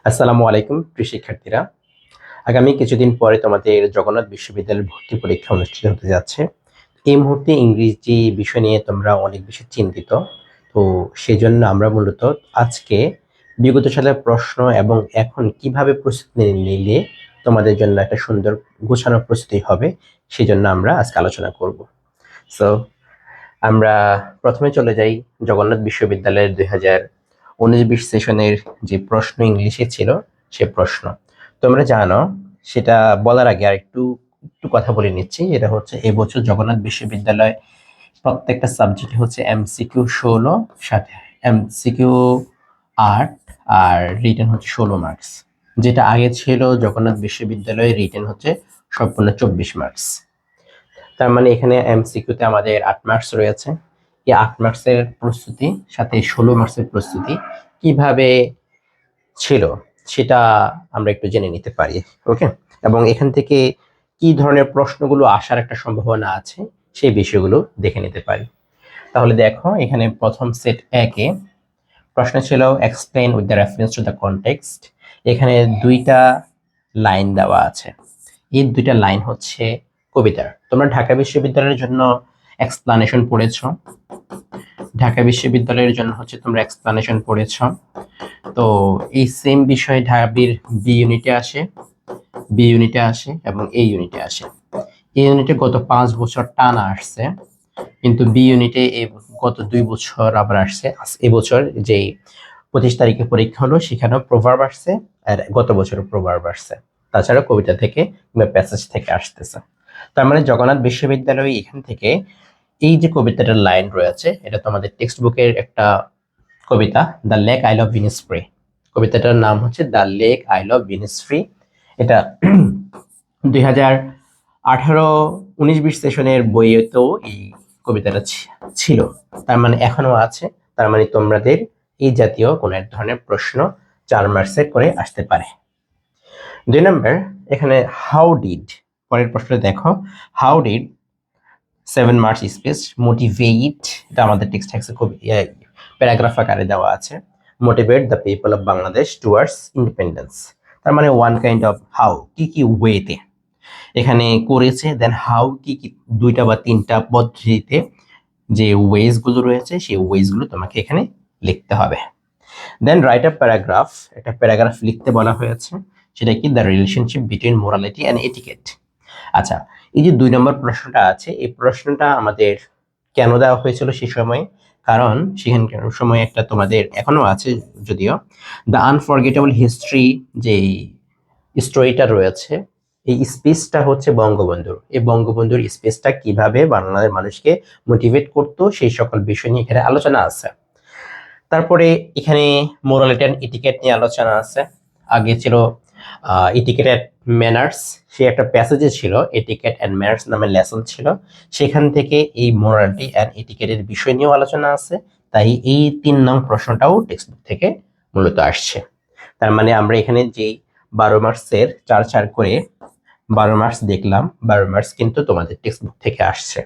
আসসালামু আলাইকুম, প্রিয় শিক্ষার্থীরা। আগামী কিছুদিন পরে তোমাদের জগন্নাথ বিশ্ববিদ্যালয়ের ভর্তি পরীক্ষা অনুষ্ঠিত হতে যাচ্ছে। এই মুহূর্তে ইংরেজি বিষয় নিয়ে তোমরা অনেক বেশি চিন্তিত। তো সেই জন্য আমরা মূলত আজকে বিগত সালের প্রশ্ন এবং এখন কীভাবে প্রস্তুতি নিলে তোমাদের জন্য একটা সুন্দর গোছানো প্রস্তুতি হবে সেই জন্য আমরা আজকে আলোচনা করব। সো আমরা প্রথমে চলে যাই জগন্নাথ বিশ্ববিদ্যালয়ের দুই হাজার উনিশ বিশ সেশনের যে প্রশ্ন ইংলিশে ছিল, সে প্রশ্ন। তোমরা জানো, সেটা বলার আগে আর একটু একটু কথা বলে নিচ্ছি। এটা হচ্ছে এবছর জগন্নাথ বিশ্ববিদ্যালয় প্রত্যেকটা সাবজেক্টে হচ্ছে এমসিকিউ ষোলো, সাথে এমসিকিউ আট, আর রিটেন হচ্ছে ষোলো মার্কস যেটা আগে ছিল জগন্নাথ বিশ্ববিদ্যালয়ে রিটেন হচ্ছে সম্পূর্ণ চব্বিশ মার্কস তার মানে এখানে এমসিকিউতে আমাদের আট মার্কস রয়েছে। এই আট মার্কসের প্রস্তুতি, সাথে ষোলো মার্কসের প্রস্তুতি কীভাবে ছিল সেটা আমরা একটু জেনে নিতে পারি ওকে এবং এখান থেকে কি ধরনের প্রশ্নগুলো আসার একটা সম্ভাবনা আছে সেই বিষয়গুলো দেখে নিতে পারি। তাহলে দেখো, এখানে প্রথম সেট একে প্রশ্ন ছিল explain with the reference to the context এখানে দুইটা লাইন দেওয়া আছে। এই দুইটা লাইন হচ্ছে কবিতার। তোমরা ঢাকা বিশ্ববিদ্যালয়ের জন্য এক্সপ্লানেশন পড়েছো। ঢাকা বিশ্ববিদ্যালয়ের জন্য হচ্ছে তোমরা এক্সপ্লানেশন পড়েছো। তো এই সেম বিষয় ঢাবির বি ইউনিটে আসে বি ইউনিটে আসে এবং এই ইউনিটে আসে। এই ইউনিটে গত পাঁচ বছর টানা আসছে, কিন্তু বি ইউনিটে গত দুই বছর আবার আসছে। আস- এবছর যেই পঁচিশ তারিখে পরীক্ষা হলো, সেখানেও প্রভাব আসছে আর গত বছরও প্রভাব আসছে। তাছাড়া কবিতা থেকে কিংবা প্যাসেজ থেকে আসতেছে। তার মানে জগন্নাথ বিশ্ববিদ্যালয় এখান থেকে এই যে কবিতাটার লাইন রয়েছে, এটা তোমাদের টেক্সট বুকের একটা কবিতা দ্য লেক আই লাভ ভিনিসফ্রি কবিতাটার নাম হচ্ছে দ্য লেক আই লাভ ভিনিসফ্রি এটা দুই হাজার আঠারো উনিশ বিশ সেশনের বইয়েতেও এই কবিতাটা ছিল। তার মানে এখনও আছে। তার মানে তোমাদের এই জাতীয় কোনো এক ধরনের প্রশ্ন চার মার্কসের করে আসতে পারে। দুই নম্বর, এখানে হাউ ডিড পরের প্রশ্নটা দেখো। How did seven March speech motivate এটা আমাদের টেক্সট ট্যাক্সে খুব প্যারাগ্রাফ আকারে দেওয়া আছে। Motivate the people of Bangladesh towards independence তার মানে ওয়ান কাইন্ড অফ হাউ কি কি ওয়েতে এখানে করেছে দেন হাউ কি কি, দুইটা বা তিনটা পদ্ধতিতে যে ওয়েজগুলো রয়েছে, সেই ওয়েজগুলো তোমাকে এখানে লিখতে হবে। দেন রাইট আ প্যারাগ্রাফ একটা প্যারাগ্রাফ লিখতে বলা হয়েছে, সেটা কি? The relationship between morality and etiquette আচ্ছা এই যে দুই নম্বর প্রশ্নটা আছে, এই প্রশ্নটা আমাদের কেন দেওয়া হয়েছিল সেই সময়? কারণ সেখানকার সময় একটা তোমাদের এখনও আছে যদিও দ্য আনফরগেটেবল হিস্ট্রি যে স্টোরিটা রয়েছে, এই স্পেসটা হচ্ছে বঙ্গবন্ধুর। এই বঙ্গবন্ধুর স্পেসটা কীভাবে বাংলাদেশ মানুষকে মোটিভেট করতো সেই সকল বিষয় নিয়ে এখানে আলোচনা আছে। তারপরে এখানে মোরালিটি অ্যান্ড ইটিকেট নিয়ে আলোচনা আছে। আগে ছিল ইটিকেট অ্যান্ড ম্যানার্স সে একটা প্যাসেজে ছিল এটিকেট অ্যান্ড ম্যানার্স নামে লেসন ছিল। সেখান থেকে এই মোরালিটি অ্যান্ড এটিকেটের বিষয় নিয়েও আলোচনা আছে। তাই এই তিন নং প্রশ্নটাও টেক্সট বুক থেকে মূলত আসছে। তার মানে আমরা এখানে যেই বারো মার্কসের চার চার করে বারো মার্কস দেখলাম, বারো মার্কস কিন্তু তোমাদের টেক্সট বুক থেকে আসছে।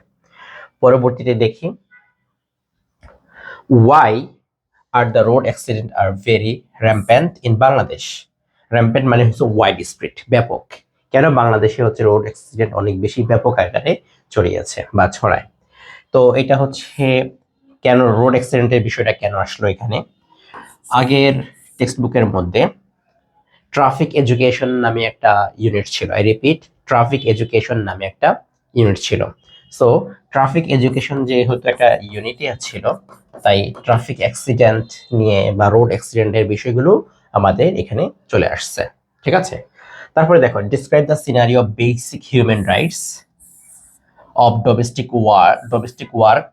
পরবর্তীতে দেখি। Why are the road accident are very rampant in Bangladesh rampant মানে হচ্ছে ওয়াইড স্প্রিড ব্যাপক। কেন বাংলাদেশে হচ্ছে রোড অ্যাক্সিডেন্ট অনেক বেশি ব্যাপক আকারে ছড়িয়েছে বা ছড়ায়? তো এটা হচ্ছে কেন রোড অ্যাক্সিডেন্টের বিষয়টা কেন আসলো এখানে? আগের টেক্সট বুকের মধ্যে ট্রাফিক এডুকেশন নামে একটা ইউনিট ছিল আই রিপিট ট্রাফিক এডুকেশন নামে একটা ইউনিট ছিল। সো ট্রাফিক এডুকেশন যেহেতু একটা ইউনিটই ছিল, তাই ট্রাফিক অ্যাক্সিডেন্ট নিয়ে বা রোড অ্যাক্সিডেন্টের বিষয়গুলো আমাদের এখানে চলে আসছে। ঠিক আছে? তারপরে দেখো describe the scenery of basic human rights of domestic war domestic work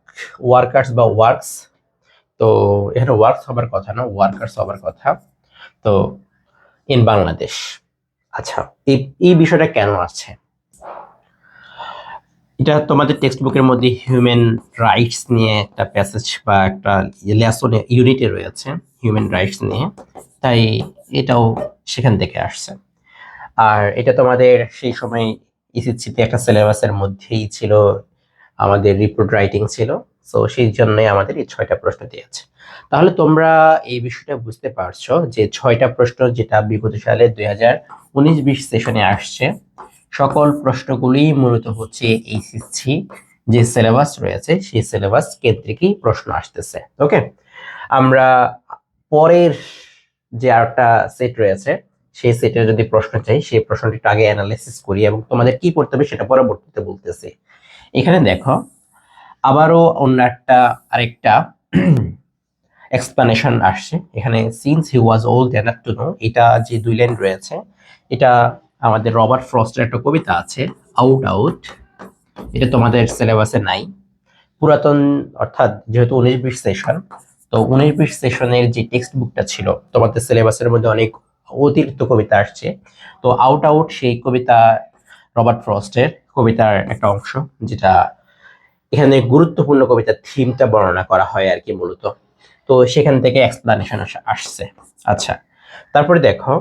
workers বা ওয়ার্কস তো এখানে ওয়ার্কস হবার কথা না ওয়ার্কার্স হবার কথা। তো ইন বাংলাদেশ আচ্ছা এই এই বিষয়টা কেন আছে এটা তোমাদের টেক্সট বুকের মধ্যে হিউম্যান রাইটস নিয়ে একটা প্যাসেজ বা একটা লেসনে ইউনিটে রয়েছে হিউম্যান রাইটস নিয়ে। তাই এটাও সেখান থেকে আসছে। আর এটা তোমাদের সেই সময় ইসিসিতে একটা সিলেবাসের মধ্যেই ছিল, আমাদের রিপোর্ট রাইটিং ছিল সো সেই জন্যই আমাদের এই ছয়টা প্রশ্ন দিয়েছে। তাহলে তোমরা এই বিষয়টা বুঝতে পারছ যে ছয়টা প্রশ্ন যেটা বিগত সালে দুই হাজার উনিশ বিশ সেশনে আসছে, সকল প্রশ্নগুলি মূলত হচ্ছে এইচএসসি যে সিলেবাস রয়েছে, সেই সিলেবাস কেন্দ্রিকই প্রশ্ন আসতেছে। ওকে আমরা পরের যে আরেকটা সেট রয়েছে, সেই সেটের যদি প্রশ্ন চাই, সেই প্রশ্নটি আগে অ্যানালাইসিস করি এবং তোমাদের কি করতে হবে সেটা পরবর্তীতে বলতেছি। এখানে দেখো, আবারও অন্য একটা, আরেকটা এক্সপ্লানেশন আসছে। এখানে since he was old enough to know এটা যে দুই লাইন রয়েছে, এটা আমাদের রবার্ট ফ্রস্টের একটা কবিতা আছে আউট আউট এটা তোমাদের সিলেবাসে নাই। পুরাতন, অর্থাৎ যেহেতু উনিশ বিশ সেশন তো উনিশ বিশ সেশনের যে টেক্সট বুকটা ছিল, তোমাদের সিলেবাসের মধ্যে অনেক অতিরিক্ত কবিতা আসছে। তো আউট আউট সেই কবিতা রবার্ট ফ্রস্টের কবিতার একটা অংশ, যেটা এখানে গুরুত্বপূর্ণ কবিতার থিমটা বর্ণনা করা হয় আর কি মূলত। তো সেখান থেকে এক্সপ্লানেশন আসছে। আচ্ছা তারপরে দেখো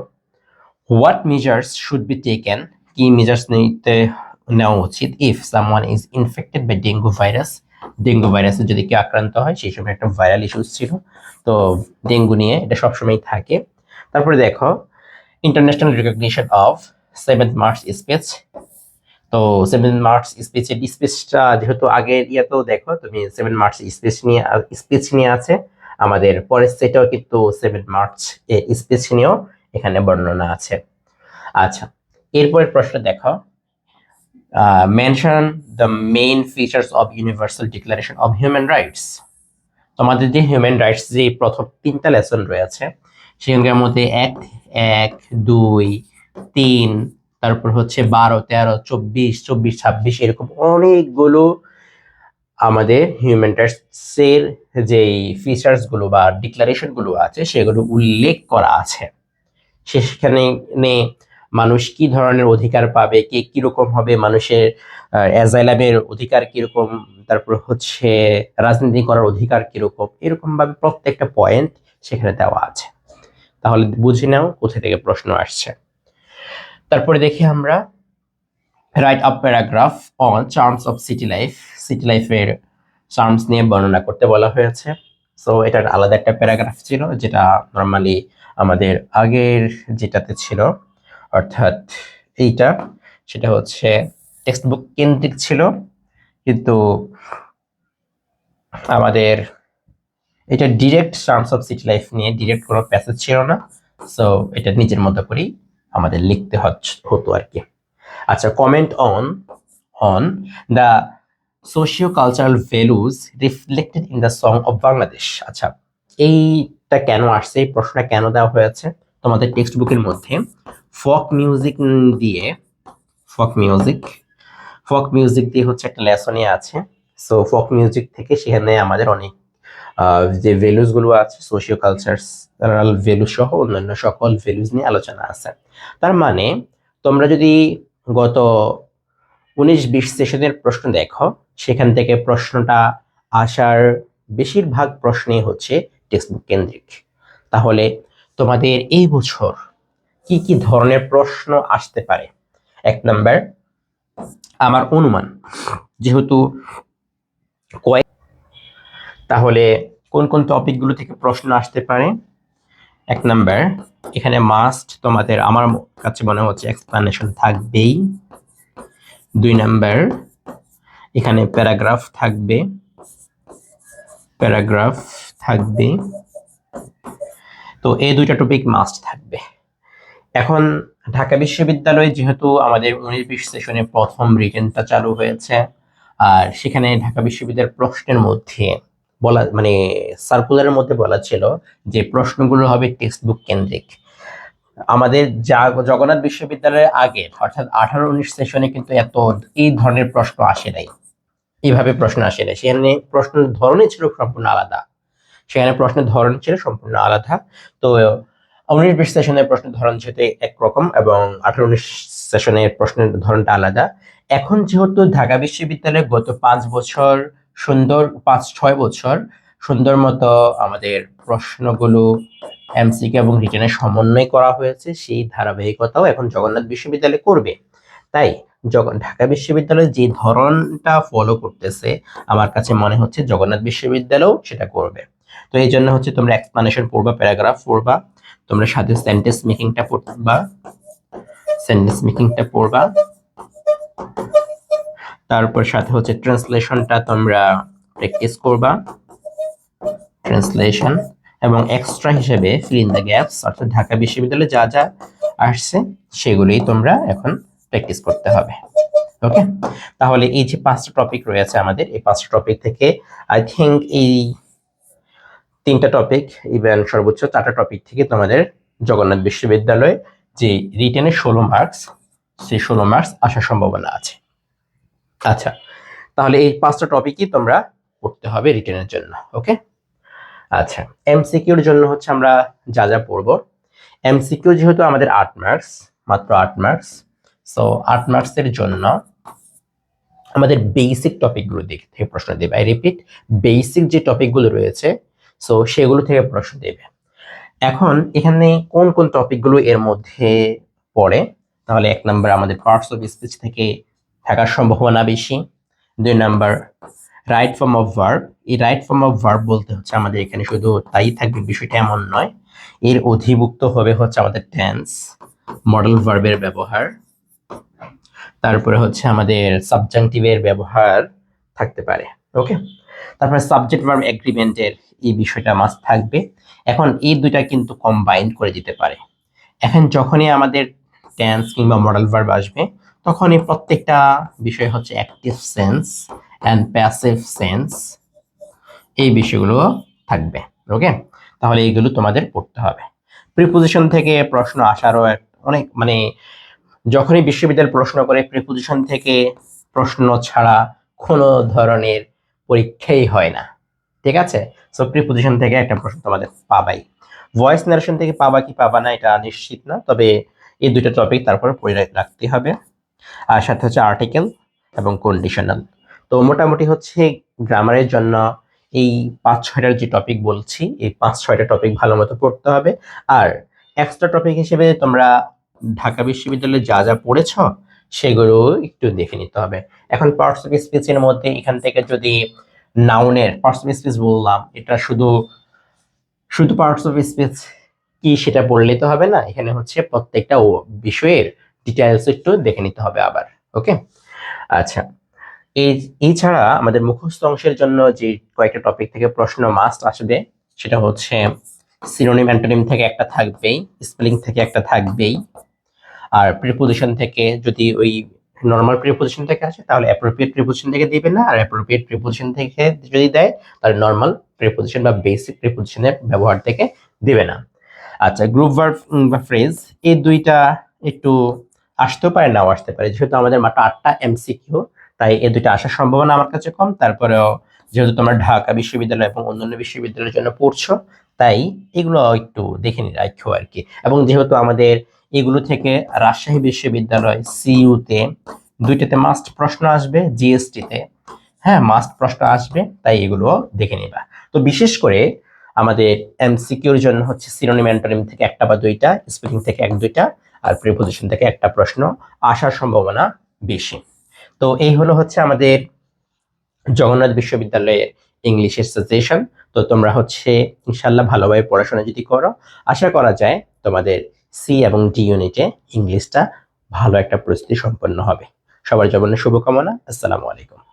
what measures should be taken কি মেজার্স নিতে নেওয়া উচিত? If someone is infected by dengue virus dengue ভাইরাসে যদি কেউ আক্রান্ত হয়, সেই সময় একটা ভাইরাল ইস্যুস ছিল। তো ডেঙ্গু নিয়ে এটা সবসময় থাকে। তারপরে দেখো international recognition of seventh March speech তো সেভেন মার্চ স্পেচের স্পেচটা যেহেতু আগের ইয়াতেও দেখো, তুমি সেভেন মার্চ স্পেচ নিয়ে স্পেচ নিয়ে আছে। আমাদের পরের সেটাও কিন্তু সেভেন মার্চ স্পেচ নিয়েও এখানে বর্ণনা আছে। আচ্ছা এরপরের প্রশ্ন দেখো। Mention the main features of universal declaration of human rights তোমাদের যে হিউম্যান রাইটস যে প্রথম তিনটা লেসন রয়েছে সেখানকার মধ্যে এক এক, দুই, তিন, তারপর হচ্ছে বারো, তেরো, চব্বিশ চব্বিশ, ছাব্বিশ, এরকম অনেকগুলো আমাদের হিউম্যান রাইটসের যেই ফিচার্সগুলো বা ডিক্লারেশনগুলো আছে, সেগুলো উল্লেখ করা আছে। সেখানে মানুষ কি ধরনের অধিকার পাবে? কে কীরকম হবে মানুষের অ্যাজাইলামের অধিকার কীরকম? তারপর হচ্ছে রাজনীতি করার অধিকার কীরকম? এরকমভাবে প্রত্যেকটা পয়েন্ট সেখানে দেওয়া আছে। তাহলে বুঝে নাও কোথা থেকে প্রশ্ন আসছে। তারপরে দেখি আমরা write up paragraph on charms of city life city লাইফের চার্মস নিয়ে বর্ণনা করতে বলা হয়েছে। সো এটার আলাদা একটা প্যারাগ্রাফ ছিল, যেটা নর্মালি আমাদের আগের যেটাতে ছিল। অর্থাৎ এইটা, সেটা হচ্ছে টেক্সট বুক কেন্দ্রিক ছিল। কিন্তু আমাদের এটা direct charms of city life নিয়ে ডিরেক্ট কোনো প্যাসেজ ছিল না। সো এটা নিজের মতো করেই আমাদের লিখতে হতো আর কি। আচ্ছা comment on on the socio cultural values reflected in the song of Bangladesh আচ্ছা এইটা কেন আসছে, এই প্রশ্নটা কেন দেওয়া হয়েছে? তোমাদের টেক্সট বুকের মধ্যে। ফক মিউজিক দিয়ে, ফক মিউজিক ফক মিউজিক দিয়ে হচ্ছে একটা লেসনই আছে। সো ফক মিউজিক থেকে সেখানে আমাদের অনেক যে ভ্যালুসগুলো আছে সোশিও কালচারাল ভ্যালু সহ অন্যান্য সকল ভ্যালুস নিয়ে আলোচনা আছে। তার মানে তোমরা যদি গত উনিশ বিশ সেশনের প্রশ্ন দেখো, সেখান থেকে প্রশ্নটা আসার বেশিরভাগ প্রশ্নই হচ্ছে টেক্সটবুক কেন্দ্রিক তাহলে তোমাদের এই বছর কি কি ধরনের প্রশ্ন আসতে পারে? এক নাম্বার, আমার অনুমান। যেহেতু কয়েক, তাহলে কোন কোন টপিকগুলো থেকে প্রশ্ন আসতে পারে? এক নাম্বার, এখানে মাস্ট তোমাদের আমার কাছে মনে হচ্ছে এক্সপ্লানেশন থাকবেই। দুই নাম্বার, এখানে প্যারাগ্রাফ থাকবে। প্যারাগ্রাফ থাকবে। তো এই দুইটা টপিক মাস্ট থাকবে। এখন ঢাকা বিশ্ববিদ্যালয়ে যেহেতু আমাদের উনিশ বিশ সেশনে প্রথম রিটেনটা চালু হয়েছে, আর সেখানে ঢাকা বিশ্ববিদ্যালয়ের প্রশ্নের মধ্যে বলা মানে সার্কুলারের মধ্যে বলা ছিল যে প্রশ্নগুলো হবে টেক্সট বুক কেন্দ্রিক। আমাদের যা জগন্নাথ বিশ্ববিদ্যালয়ের আগে, অর্থাৎ আঠারো উনিশ সেশনে কিন্তু এত এই ধরনের প্রশ্ন আসে নাই। এইভাবে প্রশ্ন আসে নাই। সেখানে প্রশ্নের ধরনই ছিল সম্পূর্ণ আলাদা। সেখানে প্রশ্নের ধরন ছিল সম্পূর্ণ আলাদা। তো উনিশ বিশ সেশনের প্রশ্নের ধরন যেহেতু একরকম এবং আঠারো উনিশ সেশনের প্রশ্নের ধরনটা আলাদা, এখন যেহেতু ঢাকা বিশ্ববিদ্যালয়ে গত পাঁচ বছর সুন্দর, পাঁচ ছয় বছর সুন্দর মতো আমাদের প্রশ্নগুলো এমসিকে এবং রিটেনের সমন্বয় করা হয়েছে, সেই ধারাবাহিকতাও এখন জগন্নাথ বিশ্ববিদ্যালয় করবে। তাই জগ- ঢাকা বিশ্ববিদ্যালয় যে ধরনটা ফলো করতেছে, আমার কাছে মনে হচ্ছে জগন্নাথ বিশ্ববিদ্যালয়ও সেটা করবে। তো এই জন্য হচ্ছে তোমরা এক্সপ্লানেশন পড়বা প্যারাগ্রাফ পড়বা, তোমরা সাথে সেন্টেন্স মেকিংটা পড়বা সেন্টেন্স মেকিংটা পড়বা, তারপর সাথে হচ্ছে ট্রান্সলেশনটা তোমরা প্র্যাকটিস করবা ট্রান্সলেশন এবং এক্সট্রা হিসেবে ফিল ইন দ্য গ্যাপস অর্থাৎ ঢাকা বিশ্ববিদ্যালয়ে যা যা আসছে, সেগুলোই তোমরা এখন প্র্যাকটিস করতে হবে। ওকে তাহলে এই যে পাঁচটা টপিক রয়েছে আমাদের, এই পাঁচটা টপিক থেকে আই থিঙ্ক এই তিনটা টপিক ইভেন সর্বোচ্চ চারটা টপিক থেকে তোমাদের জগন্নাথ বিশ্ববিদ্যালয়ে যে রিটেনের ষোলো মার্কস সেই ষোলো মার্কস আসার সম্ভাবনা আছে। আচ্ছা তাহলে এই পাঁচটা টপিকই তোমরা পড়তে হবে রিটেনের জন্য ওকে আচ্ছা এমসিকিউর জন্য হচ্ছে আমরা যা যা পড়ব। এমসিকিউ যেহেতু আমাদের আট মার্কস মাত্র আট মার্কস সো আট মার্কসের জন্য আমাদের বেসিক টপিকগুলো দিক থেকে প্রশ্ন দেবে। আই রিপিট বেসিক যে টপিকগুলো রয়েছে সো সেগুলো থেকে প্রশ্ন দেবে। এখন এখানে কোন কোন টপিকগুলো এর মধ্যে পড়ে? তাহলে এক নাম্বার আমাদের পার্টস অফ স্পিচ থেকে থাকার সম্ভাবনা বেশি। দুই number right form of verb এই রাইট ফর্ম অফ ভার্ব বলতে হচ্ছে আমাদের এখানে শুধু তাই থাকবে, বিষয়টা এমন নয়। এর অধিভুক্ত হবে হচ্ছে আমাদের টেন্স মডেল ভার্বের ব্যবহার। তারপরে হচ্ছে আমাদের সাবজাংটিভের ব্যবহার থাকতে পারে। ওকে তারপরে সাবজেক্ট ভার্ব এগ্রিমেন্টের এই বিষয়টা মাস্ট থাকবে। এখন এই দুইটা কিন্তু কম্বাইন্ড করে দিতে পারে। এখন যখনই আমাদের টেন্স কিংবা মডেল ভার্ব আসবে, তখনই প্রত্যেকটা বিষয় হচ্ছে active sense and passive sense এই বিষয়গুলো থাকবে। ওকে তাহলে এইগুলো তোমাদের পড়তে হবে। প্রিপোজিশন থেকে প্রশ্ন আসারও অনেক মানে যখনই বিশ্ববিদ্যালয় প্রশ্ন করে প্রিপোজিশন থেকে প্রশ্ন ছাড়া কোনো ধরনের পরীক্ষাই হয় না। ঠিক আছে? সো প্রিপোজিশন থেকে একটা প্রশ্ন তোমাদের পাবাই। ভয়েস নারেশন থেকে পাবা কি পাবা না, এটা নিশ্চিত না, তবে এই দুটো টপিক তারপরে পড়ে রাখতে হবে। আর সাথে হচ্ছে আর্টিকেল এবং কন্ডিশনাল তো মোটামুটি হচ্ছে গ্রামারের জন্য এই পাঁচ ছয়টার যে টপিক বলছি, এই পাঁচ ছয়টা টপিক ভালো মতো পড়তে হবে। আর এক্সট্রা টপিক হিসেবে তোমরা ঢাকা বিশ্ববিদ্যালয়ে যা যা পড়েছ সেগুলো একটু দেখে নিতে হবে। এখন পার্টস অফ স্পিচের মধ্যে এখান থেকে যদি নাউনের পার্টস অফ স্পিচ বললাম, এটা শুধু শুধু পার্টস অফ স্পিচ কি সেটা পড়লে তো হবে না, এখানে হচ্ছে প্রত্যেকটা বিষয়ের ডিটেলস একটু দেখে নিতে হবে আবার ওকে আচ্ছা এই, এছাড়া আমাদের মুখস্থ অংশের জন্য যে কয়েকটা টপিক থেকে প্রশ্ন মাস্ট আসবে, সেটা হচ্ছে সিনোনিম অ্যান্টোনিম থেকে একটা থাকবেই স্পেলিং থেকে একটা থাকবেই। আর প্রিপোজিশন থেকে যদি ওই নর্মাল প্রিপোজিশন থেকে আসে, তাহলে অ্যাপ্রোপ্রিয়েট প্রিপোজিশন থেকে দিবে না। আর অ্যাপ্রোপ্রিয়েট প্রিপোজিশন থেকে যদি দেয়, তাহলে নর্মাল প্রিপোজিশন বা বেসিক প্রিপোজিশনের ব্যবহার থেকে দিবে না। আচ্ছা গ্রুপ ভার্ব বা ফ্রেজ এই দুইটা একটু আসতেও পারে, নাও আসতে পারে। যেহেতু আমাদের মাত্র আটটা এমসিকিউ তাই এই দুইটা আসার সম্ভাবনা আমার কাছে কম। তারপরেও যেহেতু তোমরা ঢাকা বিশ্ববিদ্যালয় এবং অন্যান্য বিশ্ববিদ্যালয়ের জন্য পড়ছো, তাই এগুলো একটু দেখে রাখো আর কি। এবং যেহেতু আমাদের এগুলো থেকে রাজশাহী বিশ্ববিদ্যালয় সিইউতে দুইটাতে মাস্ট প্রশ্ন আসবে জিএসটিতে হ্যাঁ মাস্ট প্রশ্ন আসবে, তাই এগুলো দেখে নিবা। তো বিশেষ করে আমাদের এমসিকিউর জন্য হচ্ছে সিনোনিম অ্যান্টোনিম থেকে একটা বা দুইটা স্পেলিং থেকে এক দুইটা, আর প্রিপোজিশন থেকে একটা প্রশ্ন আসার সম্ভাবনা বেশি। তো এই হলো হচ্ছে আমাদের জগন্নাথ বিশ্ববিদ্যালয়ের ইংলিশের সাজেশন তো তোমরা হচ্ছে ইনশাল্লাহ ভালোভাবে পড়াশোনা যদি করো, আশা করা যায় তোমাদের সি এবং ডি ইউনিটে ইংলিশটা ভালো একটা প্রস্তুতি সম্পন্ন হবে। সবার জন্য শুভকামনা। আসসালামু আলাইকুম।